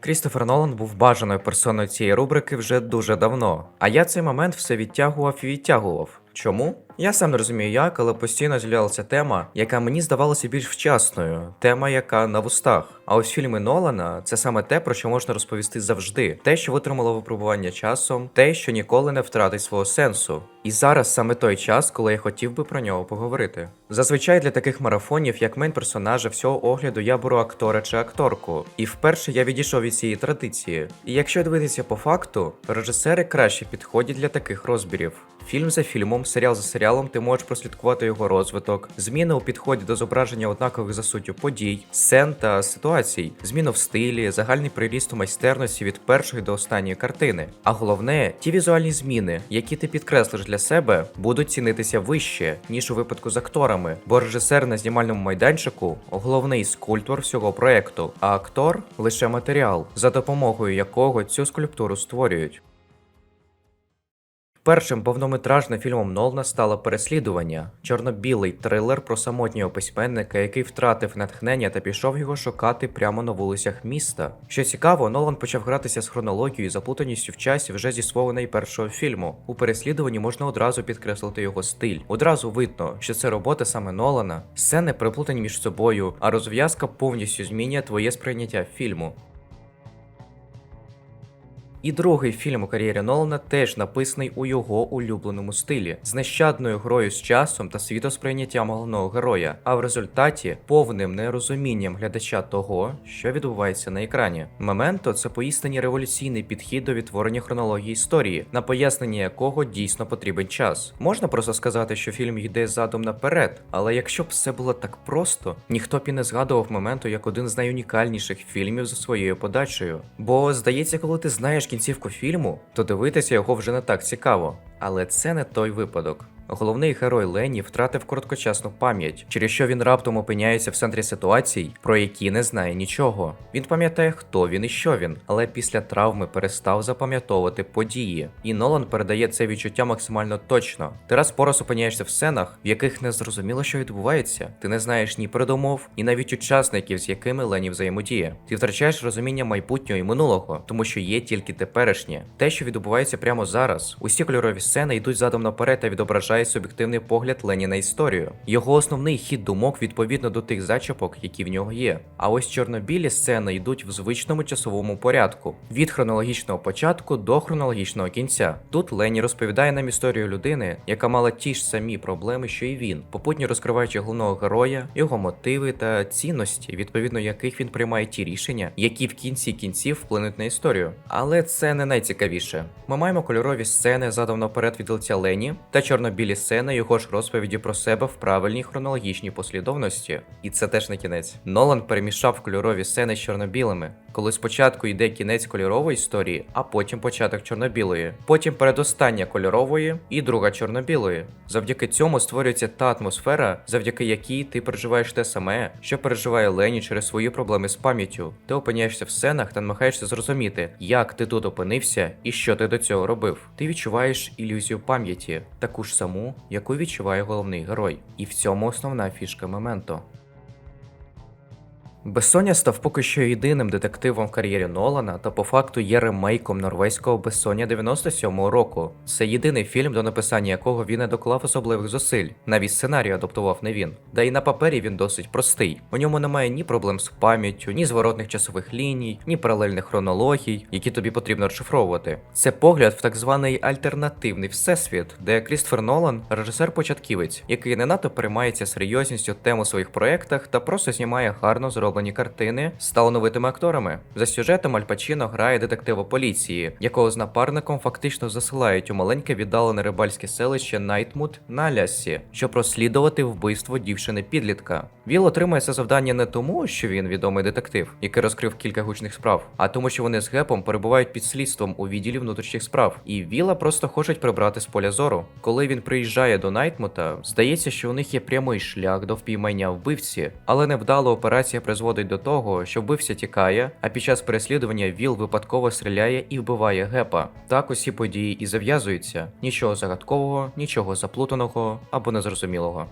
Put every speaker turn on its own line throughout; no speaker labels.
Крістофер Нолан був бажаною персоною цієї рубрики вже дуже давно, а я цей момент все відтягував і відтягував. Чому? Я сам не розумію як, але постійно з'являлася тема, яка мені здавалася більш вчасною, тема, яка на вустах. А ось фільми Нолана це саме те, про що можна розповісти завжди, те, що витримало випробування часом, те, що ніколи не втратить свого сенсу. І зараз саме той час, коли я хотів би про нього поговорити. Зазвичай для таких марафонів, як мейн персонажа всього огляду, я беру актора чи акторку. І вперше я відійшов від цієї традиції. І якщо дивитися по факту, режисери краще підходять для таких розбірів. Фільм за фільмом, серіал за серіалом, ти можеш прослідкувати його розвиток, зміни у підході до зображення однакових за суттю подій, сцен та ситуацій, зміну в стилі, загальний приріст у майстерності від першої до останньої картини. А головне, ті візуальні зміни, які ти підкреслиш для себе, будуть цінитися вище, ніж у випадку з акторами, бо режисер на знімальному майданчику головний скульптор всього проекту, а актор лише матеріал, за допомогою якого цю скульптуру створюють. Першим повнометражним фільмом Нолана стало переслідування чорно-білий трилер про самотнього письменника, який втратив натхнення та пішов його шукати прямо на вулицях міста. Що цікаво, Нолан почав гратися з хронологією і заплутаністю в часі вже зі свого найпершого фільму. У переслідуванні можна одразу підкреслити його стиль. Одразу видно, що це робота саме Нолана. Сцени переплутані між собою, а розв'язка повністю змінює твоє сприйняття фільму. І другий фільм у кар'єрі Нолана теж написаний у його улюбленому стилі, з нещадною грою з часом та світосприйняттям головного героя, а в результаті повним нерозумінням глядача того, що відбувається на екрані. Моменто це поістині революційний підхід до відтворення хронології історії, на пояснення якого дійсно потрібен час. Можна просто сказати, що фільм йде задом наперед, але якщо б все було так просто, ніхто б і не згадував моменту як один з найунікальніших фільмів за своєю подачею. Бо здається, коли ти знаєш кінцівку фільму, то дивитися його вже не так цікаво. Але це не той випадок. Головний герой Лені втратив короткочасну пам'ять, через що він раптом опиняється в центрі ситуацій, про які не знає нічого. Він пам'ятає, хто він і що він, але після травми перестав запам'ятовувати події. І Нолан передає це відчуття максимально точно. Ти раз по раз опиняєшся в сценах, в яких не зрозуміло, що відбувається. Ти не знаєш ні передумов, ні навіть учасників, з якими Лені взаємодіє. Ти втрачаєш розуміння майбутнього і минулого, тому що є тільки теперішнє. Те, що відбувається прямо зараз. Усі кольорові сцени йдуть задом наперед та відображають суб'єктивний погляд Лені на історію. Його основний хід думок відповідно до тих зачіпок, які в нього є. А ось чорно-білі сцени йдуть в звичному часовому порядку від хронологічного початку до хронологічного кінця. Тут Лені розповідає нам історію людини, яка мала ті ж самі проблеми, що і він, попутно розкриваючи головного героя, його мотиви та цінності, відповідно яких він приймає ті рішення, які в кінці кінців вплинуть на історію. Але це не найцікавіше. Ми маємо кольорові сцени задом наперед від лиця Лені та чорно-білі сцени його ж розповіді про себе в правильній хронологічній послідовності. І це теж не кінець. Нолан перемішав кольорові сцени з чорно-білими, коли спочатку йде кінець кольорової історії, а потім початок чорно-білої, потім передостання кольорової і друга чорно-білої. Завдяки цьому створюється та атмосфера, завдяки якій ти переживаєш те саме, що переживає Лені через свої проблеми з пам'яттю. Ти опиняєшся в сценах та намагаєшся зрозуміти, як ти тут опинився і що ти до цього робив. Ти відчуваєш ілюзію пам'яті, таку ж саму, яку відчуває головний герой. І в цьому основна фішка моменту. Бессоня став поки що єдиним детективом в кар'єрі Нолана та по факту є ремейком норвезького Бессоня 97-го року. Це єдиний фільм, до написання якого він не доклав особливих зусиль. Навіть сценарій адаптував не він. Да і на папері він досить простий. У ньому немає ні проблем з пам'яттю, ні зворотних часових ліній, ні паралельних хронологій, які тобі потрібно розшифровувати. Це погляд в так званий альтернативний всесвіт, де Крістофер Нолан режисер-початківець, який не надто переймається серйозністю тем у своїх проєктах та просто знімає гарно зроблені картини з талановитими акторами. За сюжетом Аль Пачіно грає детектива поліції, якого з напарником фактично засилають у маленьке віддалене рибальське селище Найтмут на Алясці, щоб розслідувати вбивство дівчини підлітка. Віл отримує це завдання не тому, що він відомий детектив, який розкрив кілька гучних справ, а тому, що вони з Гепом перебувають під слідством у відділі внутрішніх справ, і Віла просто хочуть прибрати з поля зору. Коли він приїжджає до Найтмута, здається, що у них є прямий шлях до впіймання вбивці, але невдала операція призводить до того, що вбивця тікає, а під час переслідування Віл випадково стріляє і вбиває Гепа. Так усі події і зав'язуються. Нічого загадкового, нічого заплутаного або незрозумілого.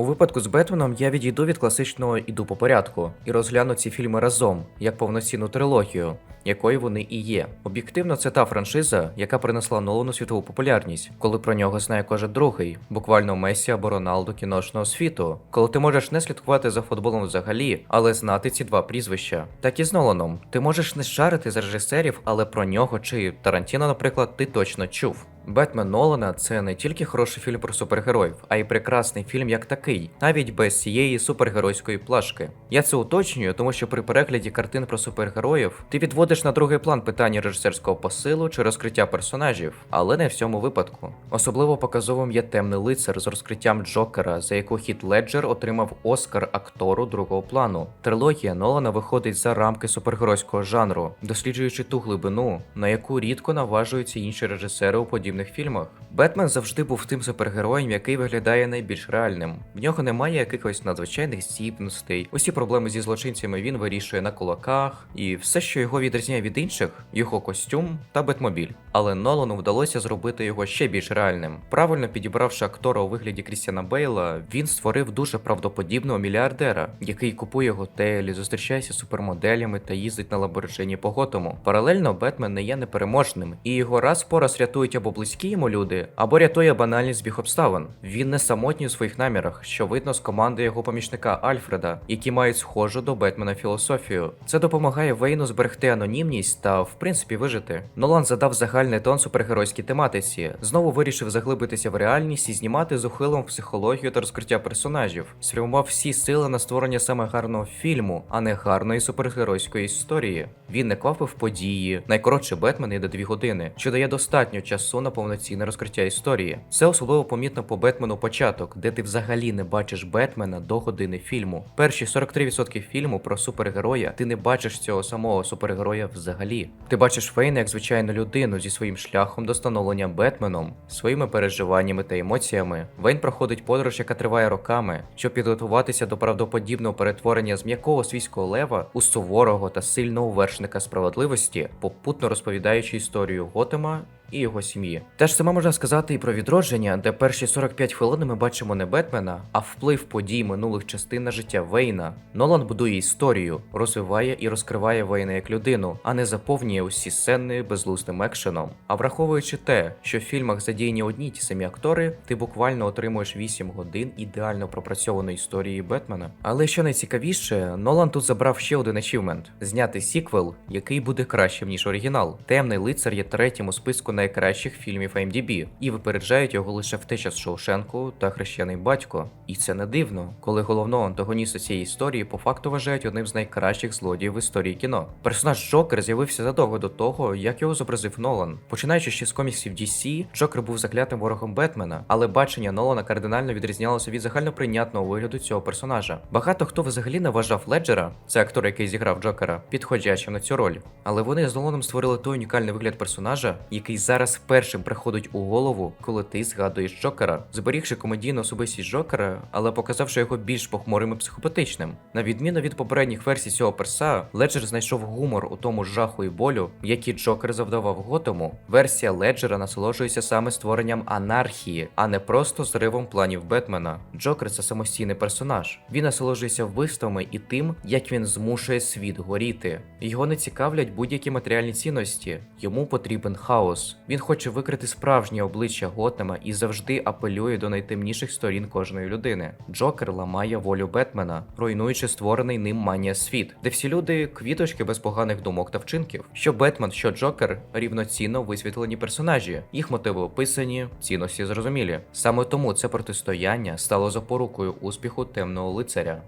У випадку з Бетменом я відійду від класичного іду по порядку і розгляну ці фільми разом, як повноцінну трилогію, якою вони і є. Об'єктивно, це та франшиза, яка принесла Нолану світову популярність, коли про нього знає кожен другий, буквально Месі або Роналду кіношного світу, коли ти можеш не слідкувати за футболом взагалі, але знати ці два прізвища. Так і з Ноланом. Ти можеш не шарити за режисерів, але про нього чи Тарантіно, наприклад, ти точно чув. Бетмен Нолана це не тільки хороший фільм про супергероїв, а й прекрасний фільм як такий, навіть без цієї супергеройської плашки. Я це уточнюю, тому що при перегляді картин про супергероїв ти відводиш на другий план питання режисерського посилу чи розкриття персонажів, але не в цьому випадку. Особливо показовим є темний лицар з розкриттям Джокера, за яку Хіт Леджер отримав Оскар актору другого плану. Трилогія Нолана виходить за рамки супергеройського жанру, досліджуючи ту глибину, на яку рідко наважуються інші режисери у подібних фільмах. Бетмен завжди був тим супергероєм, який виглядає найбільш реальним. В нього немає якихось надзвичайних здібностей. Усі проблеми зі злочинцями він вирішує на кулаках, і все, що його відрізняє від інших, його костюм та бетмобіль. Але Нолану вдалося зробити його ще більш реальним. Правильно підібравши актора у вигляді Крістіана Бейла, він створив дуже правдоподібного мільярдера, який купує готелі, зустрічається з супермоделями та їздить на Ламборджині по Готому. Паралельно Бетмен не є непереможним, і його раз по раз рятують або близькі йому люди, або рятує банальний збіг обставин. Він не самотній у своїх намірах, що видно з команди його помічника Альфреда, які мають схожу до Бетмена філософію. Це допомагає Вейну зберегти анонімність та, в принципі, вижити. Нолан задав загальний тон супергеройській тематиці, знову вирішив заглибитися в реальність і знімати з ухилом психологію та розкриття персонажів, спрямував всі сили на створення саме гарного фільму, а не гарної супергеройської історії. Він не квапив події, найкоротше Бетмен йде дві години, що дає достатньо часу на повноцінне розкриття історії. Це особливо помітно по Бетмену початок, де ти взагалі не бачиш Бетмена до години фільму. Перші 43% фільму про супергероя ти не бачиш цього самого супергероя взагалі. Ти бачиш Фейна як звичайну людину зі своїм шляхом до становлення Бетменом, своїми переживаннями та емоціями. Вейн проходить подорож, яка триває роками, щоб підготуватися до правдоподібного перетворення з м'якого свійського лева у суворого та сильного вершника справедливості, попутно розповідаючи історію Готема і його сім'ї. Теж саме можна сказати і про відродження, де перші 45 хвилин ми бачимо не Бетмена, а вплив подій минулих частин на життя Вейна. Нолан будує історію, розвиває і розкриває Вейна як людину, а не заповнює усі сцени безлузним екшеном. А враховуючи те, що в фільмах задіяні одні й ті самі актори, ти буквально отримуєш 8 годин ідеально пропрацьованої історії Бетмена. Але що найцікавіше, Нолан тут забрав ще один ачівмент: зняти сіквел, який буде кращим ніж оригінал. Темний лицар є третім у списку найкращих фільмів IMDb, і випереджають його лише втеча з Шоушенку та хрещений батько. І це не дивно, коли головного антагоніста цієї історії по факту вважають одним з найкращих злодіїв в історії кіно. Персонаж Джокер з'явився задовго до того, як його зобразив Нолан. Починаючи ще з коміксів DC, Джокер був заклятим ворогом Бетмена, але бачення Нолана кардинально відрізнялося від загальноприйнятного вигляду цього персонажа. Багато хто взагалі не вважав Леджера, це актор, який зіграв Джокера, підходячим на цю роль. Але вони з Ноланом створили той унікальний вигляд персонажа, який зараз першим приходить у голову, коли ти згадуєш Джокера, зберігши комедійну особистість Джокера, але показавши його більш похмурим і психопатичним. На відміну від попередніх версій цього перса, Леджер знайшов гумор у тому жаху і болю, які Джокер завдавав Готему. Версія Леджера насолоджується саме створенням анархії, а не просто зривом планів Бетмена. Джокер це самостійний персонаж. Він насолоджується вбивствами і тим, як він змушує світ горіти. Його не цікавлять будь-які матеріальні цінності. Йому потрібен хаос. Він хоче викрити справжнє обличчя Готема і завжди апелює до найтемніших сторін кожної людини. Джокер ламає волю Бетмена, руйнуючи створений ним манія світ, де всі люди квіточки без поганих думок та вчинків. Що Бетмен, що Джокер рівноцінно висвітлені персонажі, їх мотиви описані, цінності зрозумілі. Саме тому це протистояння стало запорукою успіху темного лицаря.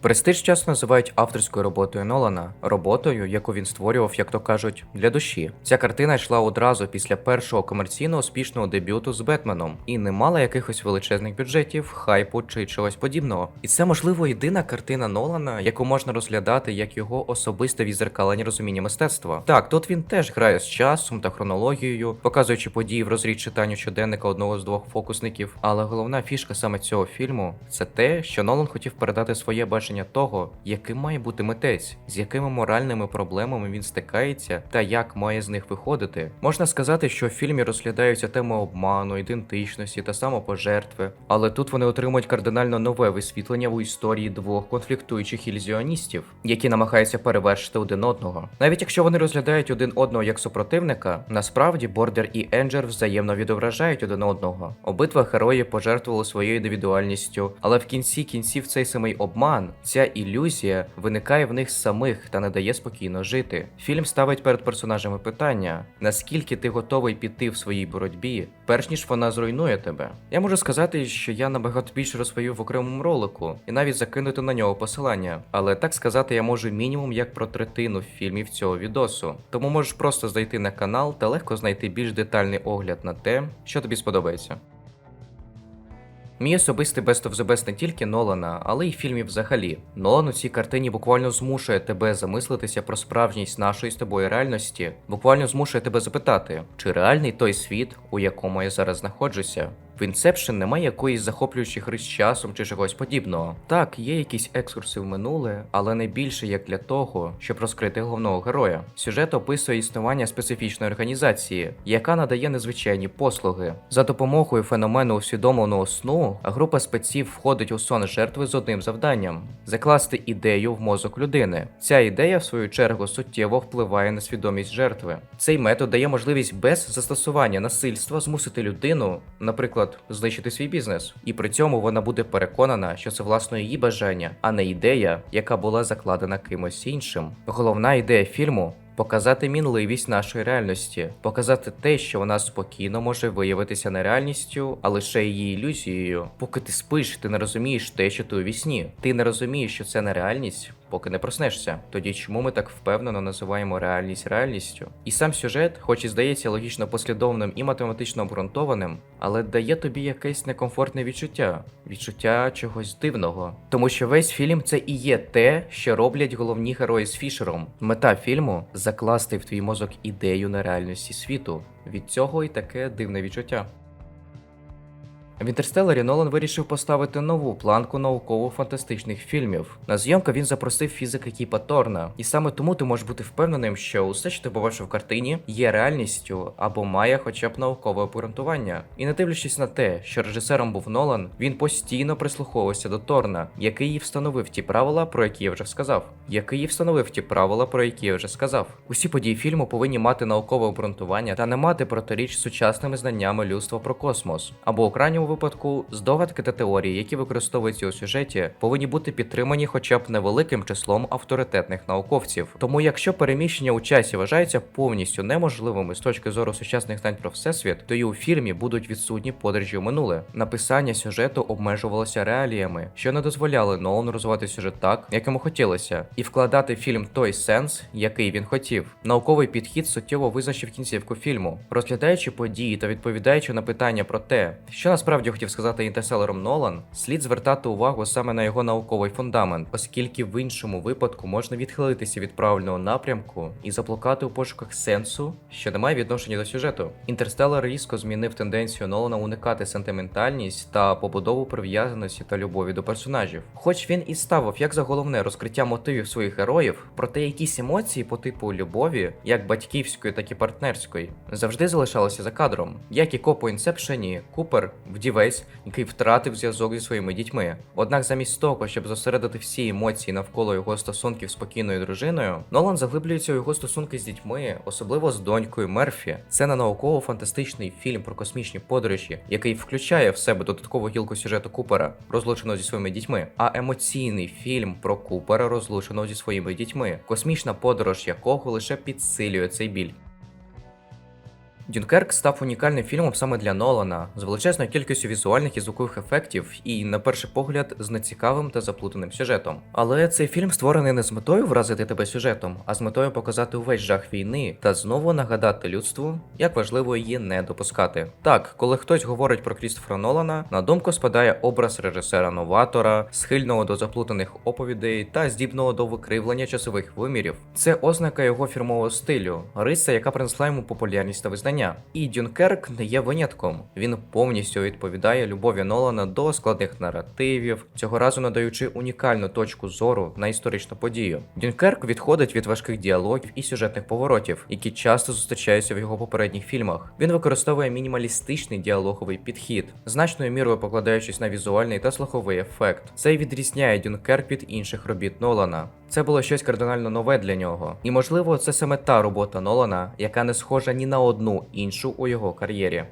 Престиж часто називають авторською роботою Нолана, роботою, яку він створював, як то кажуть, для душі. Ця картина йшла одразу після першого комерційно успішного дебюту з Бетменом і не мала якихось величезних бюджетів, хайпу чи чогось подібного. І це можливо єдина картина Нолана, яку можна розглядати як його особисте відзеркалення розуміння мистецтва. Так, тут він теж грає з часом та хронологією, показуючи події в розріз читанню щоденника одного з двох фокусників. Але головна фішка саме цього фільму це те, що Нолан хотів передати своє бачення відображення того, яким має бути митець, з якими моральними проблемами він стикається та як має з них виходити. Можна сказати, що в фільмі розглядаються теми обману, ідентичності та самопожертви, але тут вони отримують кардинально нове висвітлення у історії двох конфліктуючих ілюзіоністів, які намагаються перевершити один одного. Навіть якщо вони розглядають один одного як супротивника, насправді Бордер і Енджер взаємно відображають один одного. Обидва герої пожертвували своєю індивідуальністю, але в кінці кінців цей самий обман, ця ілюзія виникає в них самих та не дає спокійно жити. Фільм ставить перед персонажами питання: наскільки ти готовий піти в своїй боротьбі, перш ніж вона зруйнує тебе. Я можу сказати, що я набагато більше розповів в окремому ролику і навіть закинути на нього посилання, але так сказати я можу мінімум як про третину фільмів цього відосу. Тому можеш просто зайти на канал та легко знайти більш детальний огляд на те, що тобі сподобається. Мій особистий Best of the Best не тільки Нолана, але й фільмів взагалі. Нолан у цій картині буквально змушує тебе замислитися про справжність нашої з тобою реальності, буквально змушує тебе запитати, чи реальний той світ, у якому я зараз знаходжуся. В Inception немає якоїсь захоплюючої гри з часом чи чогось подібного. Так, є якісь екскурси в минуле, але не більше як для того, щоб розкрити головного героя. Сюжет описує існування специфічної організації, яка надає незвичайні послуги. За допомогою феномену усвідомленого сну, група спеців входить у сон жертви з одним завданням закласти ідею в мозок людини. Ця ідея, в свою чергу, суттєво впливає на свідомість жертви. Цей метод дає можливість без застосування насильства змусити людину, наприклад, знищити свій бізнес, і при цьому вона буде переконана, що це власне її бажання, а не ідея, яка була закладена кимось іншим. Головна ідея фільму. Показати мінливість нашої реальності, показати те, що вона спокійно може виявитися не реальністю, а лише її ілюзією. Поки ти спиш, ти не розумієш те, що ти у вісні. Ти не розумієш, що це не реальність, поки не проснешся. Тоді чому ми так впевнено називаємо реальність реальністю? І сам сюжет, хоч і здається логічно послідовним і математично обґрунтованим, але дає тобі якесь некомфортне відчуття, відчуття чогось дивного. Тому що весь фільм це і є те, що роблять головні герої з Фішером. Мета фільму закласти в твій мозок ідею нереальності світу. Від цього і таке дивне відчуття. В Інтерстелларі Нолан вирішив поставити нову планку науково-фантастичних фільмів. На зйомку він запросив фізика Кіпа Торна, і саме тому ти можеш бути впевненим, що усе, що ти побачив в картині, є реальністю або має хоча б наукове обґрунтування. І не дивлячись на те, що режисером був Нолан, він постійно прислуховувався до Торна, який і встановив ті правила, про які я вже сказав. Який і встановив ті правила, про які я вже сказав. Усі події фільму повинні мати наукове обґрунтування та не мати протиріч сучасними знаннями людства про космос, або у випадку здогадки та теорії, які використовуються у сюжеті, повинні бути підтримані хоча б невеликим числом авторитетних науковців. Тому, якщо переміщення у часі вважаються повністю неможливими з точки зору сучасних знань про всесвіт, то і у фільмі будуть відсутні подорожі у минуле. Написання сюжету обмежувалося реаліями, що не дозволяли Нолану розвивати сюжет так, як йому хотілося, і вкладати фільм той сенс, який він хотів. Науковий підхід суттєво визначив кінцівку фільму, розглядаючи події та відповідаючи на питання про те, що насправді хотів сказати інтерселером Нолан, слід звертати увагу саме на його науковий фундамент, оскільки в іншому випадку можна відхилитися від правильного напрямку і заплукати у пошуках сенсу, що не має відношення до сюжету. Інтерстелер різко змінив тенденцію Нолана уникати сентиментальність та побудову прив'язаності та любові до персонажів. Хоч він і ставив як за головне розкриття мотивів своїх героїв, проте якісь емоції по типу любові, як батьківської, так і партнерської, завжди залишалися за кадром. Як і копу Інсепшені, Купер вдівець, який втратив зв'язок зі своїми дітьми. Однак, замість того, щоб зосередити всі емоції навколо його стосунків з спокійною дружиною, Нолан заглиблюється у його стосунки з дітьми, особливо з донькою Мерфі. Це не науково-фантастичний фільм про космічні подорожі, який включає в себе додаткову гілку сюжету Купера, розлученого зі своїми дітьми, а емоційний фільм про Купера, розлученого зі своїми дітьми, космічна подорож якого лише підсилює цей біль. Дюнкерк став унікальним фільмом саме для Нолана з величезною кількістю візуальних і звукових ефектів, і, на перший погляд, з нецікавим та заплутаним сюжетом. Але цей фільм створений не з метою вразити тебе сюжетом, а з метою показати увесь жах війни та знову нагадати людству, як важливо її не допускати. Так, коли хтось говорить про Крістофера Нолана, на думку спадає образ режисера-новатора, схильного до заплутаних оповідей та здібного до викривлення часових вимірів. Це ознака його фірмового стилю, риса, яка принесла йому популярність та визнання. Завдання. І Дюнкерк не є винятком. Він повністю відповідає любові Нолана до складних наративів, цього разу надаючи унікальну точку зору на історичну подію. Дюнкерк відходить від важких діалогів і сюжетних поворотів, які часто зустрічаються в його попередніх фільмах. Він використовує мінімалістичний діалоговий підхід, значною мірою покладаючись на візуальний та слуховий ефект. Це відрізняє Дюнкерк від інших робіт Нолана. Це було щось кардинально нове для нього, і можливо, це саме та робота Нолана, яка не схожа ні на одну іншу у його кар'єрі.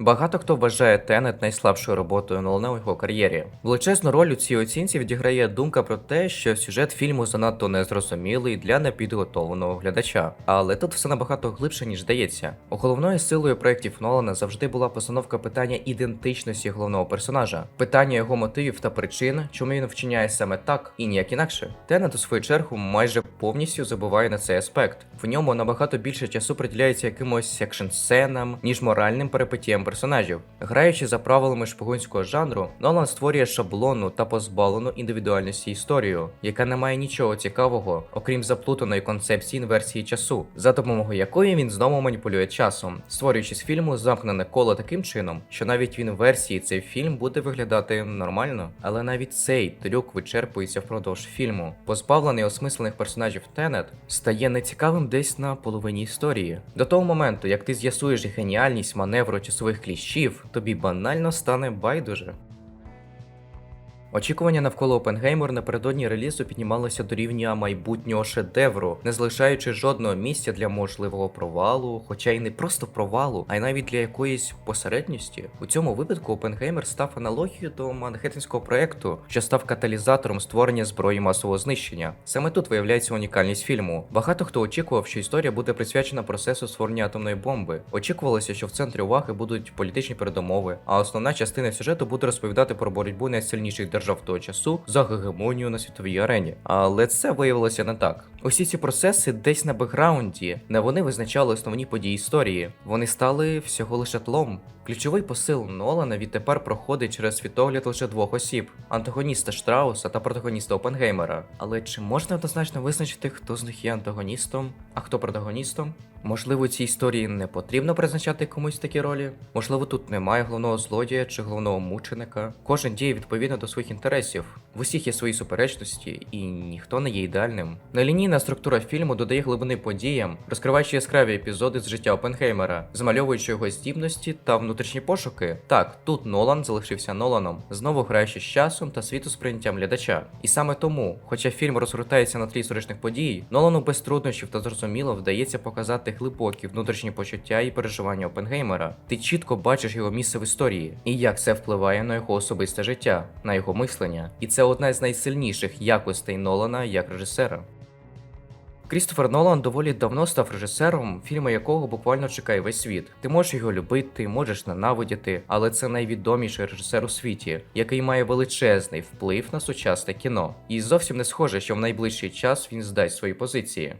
Багато хто вважає Тенет найслабшою роботою Нолана у його кар'єрі. Величезну роль у цій оцінці відіграє думка про те, що сюжет фільму занадто незрозумілий для непідготовленого глядача. Але тут все набагато глибше, ніж здається. Головною силою проєктів Нолана завжди була постановка питання ідентичності головного персонажа, питання його мотивів та причин, чому він вчиняє саме так і ніяк інакше. Тенет у свою чергу майже повністю забуває на цей аспект. В ньому набагато більше часу приділяється якимось екшн-сценам, ніж моральним перипетіям персонажів. Граючи за правилами шпигунського жанру, Нолан створює шаблонну та позбавлену індивідуальності історію, яка не має нічого цікавого, окрім заплутаної концепції інверсії часу, за допомогою якої він знову маніпулює часом, створюючи з фільму замкнене коло таким чином, що навіть в інверсії цей фільм буде виглядати нормально. Але навіть цей трюк вичерпується впродовж фільму. Позбавлений осмислених персонажів Тенет стає нецікавим десь на половині історії. До того моменту, як ти з'ясуєш геніальність маневру часових кліщів, тобі банально стане байдуже. Очікування навколо Опенгеймер напередодні релізу піднімалося до рівня майбутнього шедевру, не залишаючи жодного місця для можливого провалу, хоча й не просто провалу, а й навіть для якоїсь посередньості. У цьому випадку Опенгеймер став аналогією до манхеттенського проекту, що став каталізатором створення зброї масового знищення. Саме тут виявляється унікальність фільму. Багато хто очікував, що історія буде присвячена процесу створення атомної бомби. Очікувалося, що в центрі уваги будуть політичні передумови, а основна частина сюжету буде розповідати про боротьбу найсильніших держав того часу за гегемонію на світовій арені. Але це виявилося не так. Усі ці процеси десь на бекграунді, не вони визначали основні події історії. Вони стали всього лише тлом. Ключовий посил Нолана відтепер проходить через світогляд лише двох осіб: антагоніста Штрауса та протагоніста Опенгеймера. Але чи можна однозначно визначити, хто з них є антагоністом, а хто протагоністом? Можливо, цій історії не потрібно призначати комусь такі ролі. Можливо, тут немає головного злодія чи головного мученика. Кожен діє відповідно до своїх інтересів. В усіх є свої суперечності, і ніхто не є ідеальним. Нелінійна структура фільму додає глибини подіям, розкриваючи яскраві епізоди з життя Опенгеймера, змальовуючи його здібності та внутрішні пошуки. Так, тут Нолан залишився Ноланом, знову граючи з часом та світосприйняттям глядача. І саме тому, хоча фільм розгортається на тлі історичних подій, Нолану без труднощів та зрозуміло вдається показати глибокі внутрішні почуття і переживання Опенгеймера. Ти чітко бачиш його місце в історії і як це впливає на його особисте життя, на його мислення. І це одна з найсильніших якостей Нолана як режисера. Крістофер Нолан доволі давно став режисером, фільми якого буквально чекає весь світ. Ти можеш його любити, можеш ненавидіти, але це найвідоміший режисер у світі, який має величезний вплив на сучасне кіно. І зовсім не схоже, що в найближчий час він здасть свої позиції.